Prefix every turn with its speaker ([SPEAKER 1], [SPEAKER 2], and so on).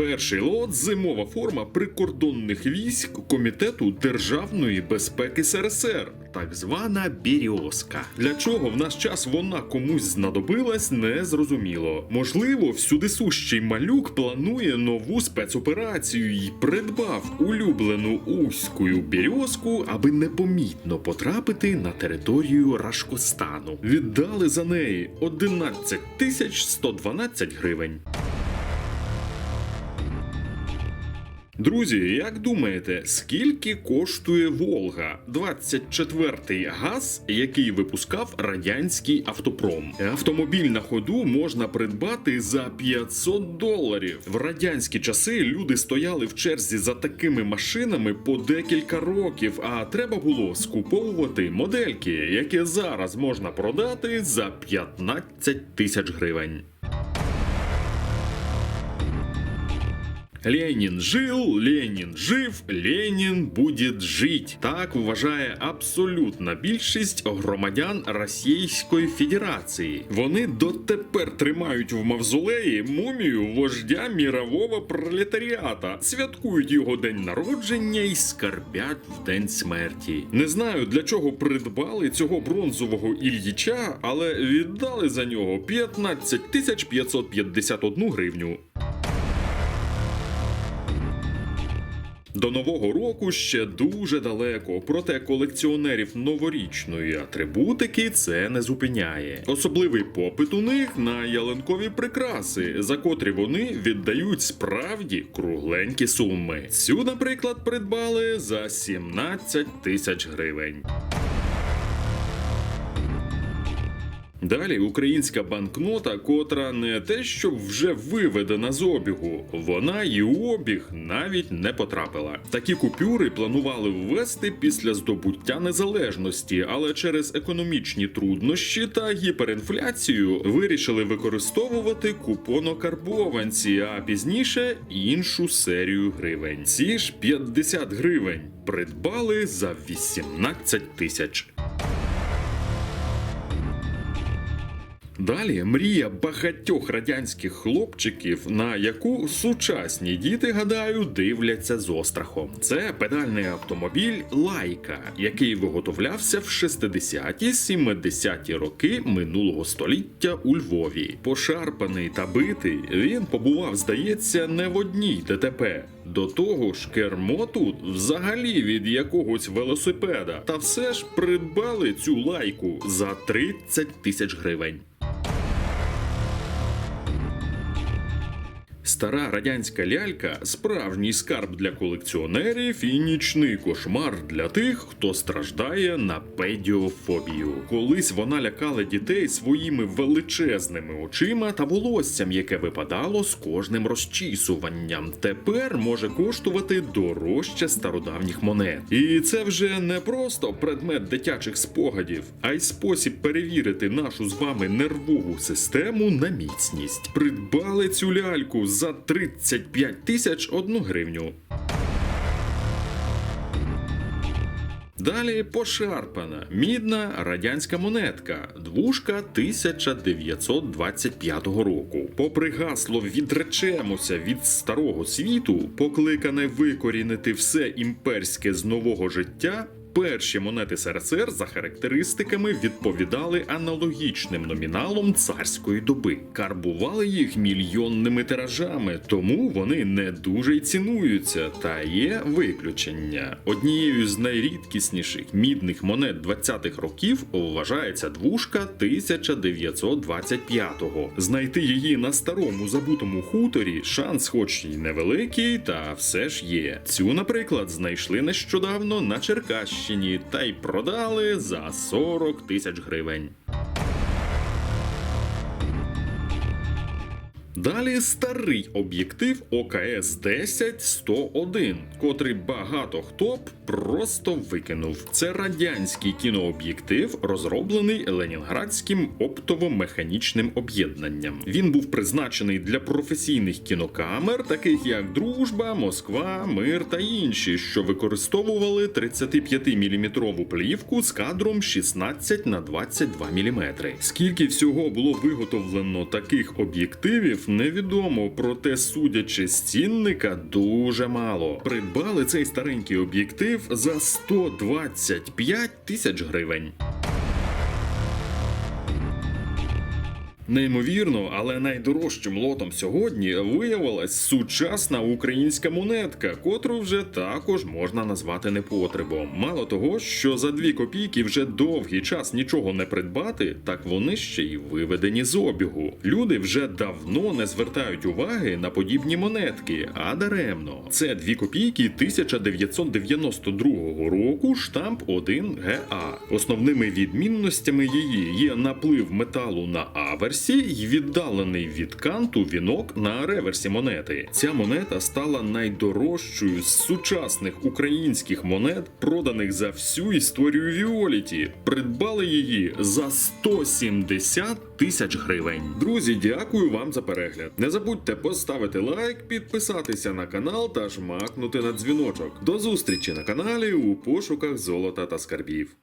[SPEAKER 1] Перший лот зимова форма прикордонних військ Комітету державної безпеки СРСР, так звана Бірьозка. Для чого в наш час вона комусь знадобилась, не зрозуміло. Можливо, всюдисущий малюк планує нову спецоперацію і придбав улюблену узькою бірьозку, аби непомітно потрапити на територію Рашкостану. Віддали за неї 11 тисяч 112 гривень. Друзі, як думаєте, скільки коштує Волга? 24-й газ, який випускав радянський автопром? Автомобіль на ходу можна придбати за 500 доларів. В радянські часи люди стояли в черзі за такими машинами по декілька років, а треба було скуповувати модельки, які зараз можна продати за 15 тисяч гривень. Ленін жив, Ленін жив, Ленін буде жить. Так вважає абсолютна більшість громадян Російської Федерації. Вони дотепер тримають в мавзолеї мумію вождя мірового пролетаріата, святкують його день народження і скарбять в день смерті. Не знаю для чого придбали цього бронзового Ільїча, але віддали за нього 15 тисяч 551 гривню. До нового року ще дуже далеко, проте колекціонерів новорічної атрибутики це не зупиняє. Особливий попит у них на ялинкові прикраси, за котрі вони віддають справді кругленькі суми. Цю, наприклад, придбали за 17 тисяч гривень. Далі українська банкнота, котра не те, щоб вже виведена з обігу, вона і у обіг навіть не потрапила. Такі купюри планували ввести після здобуття незалежності, але через економічні труднощі та гіперінфляцію вирішили використовувати купонокарбованці, а пізніше іншу серію гривень. Ці ж 50 гривень придбали за 18 тисяч. Далі мрія багатьох радянських хлопчиків, на яку сучасні діти, гадаю, дивляться з острахом. Це педальний автомобіль Лайка, який виготовлявся в 60-70-ті роки минулого століття у Львові. Пошарпаний та битий, він побував, здається, не в одній ДТП. До того ж, кермо тут взагалі від якогось велосипеда. Та все ж придбали цю лайку за 30 тисяч гривень. Стара радянська лялька справжній скарб для колекціонерів і нічний кошмар для тих, хто страждає на педіофобію. Колись вона лякала дітей своїми величезними очима та волоссям, яке випадало з кожним розчісуванням. Тепер може коштувати дорожче стародавніх монет. І це вже не просто предмет дитячих спогадів, а й спосіб перевірити нашу з вами нервову систему на міцність. Придбали цю ляльку за 35 тисяч одну гривню. Далі пошарпана мідна радянська монетка, двушка 1925 року. Попри гасло відречемося від старого світу, покликане викорінити все імперське з нового життя. Перші монети СРСР за характеристиками відповідали аналогічним номіналом царської доби. Карбували їх мільйонними тиражами, тому вони не дуже й цінуються. Та є виключення. Однією з найрідкісніших мідних монет 20-х років вважається двушка 1925-го. Знайти її на старому забутому хуторі шанс, хоч й невеликий, та все ж є. Цю, наприклад, знайшли нещодавно на Черкащині та й продали за 40 тисяч гривень. Далі старий об'єктив ОКС 10 101, котрий багато хто б просто викинув. Це радянський кінооб'єктив, розроблений Ленінградським оптово-механічним об'єднанням. Він був призначений для професійних кінокамер, таких як Дружба, Москва, Мир та інші, що використовували 35-мм плівку з кадром 16 на 22 мм. Скільки всього було виготовлено таких об'єктивів, невідомо, проте, судячи з цінника, дуже мало. Придбали цей старенький об'єктив за 125 тисяч гривень. Неймовірно, але найдорожчим лотом сьогодні виявилась сучасна українська монетка, котру вже також можна назвати непотребом. Мало того, що за дві копійки вже довгий час нічого не придбати, так вони ще й виведені з обігу. Люди вже давно не звертають уваги на подібні монетки, а даремно. Це дві копійки 1992 року, штамп 1 ГА. Основними відмінностями її є наплив металу на аверсі і віддалений від канту вінок на реверсі монети. Ця монета стала найдорожчою з сучасних українських монет, проданих за всю історію Віоліті. Придбали її за 170 тисяч гривень. Друзі, дякую вам за перегляд. Не забудьте поставити лайк, підписатися на канал та жмакнути на дзвіночок. До зустрічі на каналі у пошуках золота та скарбів.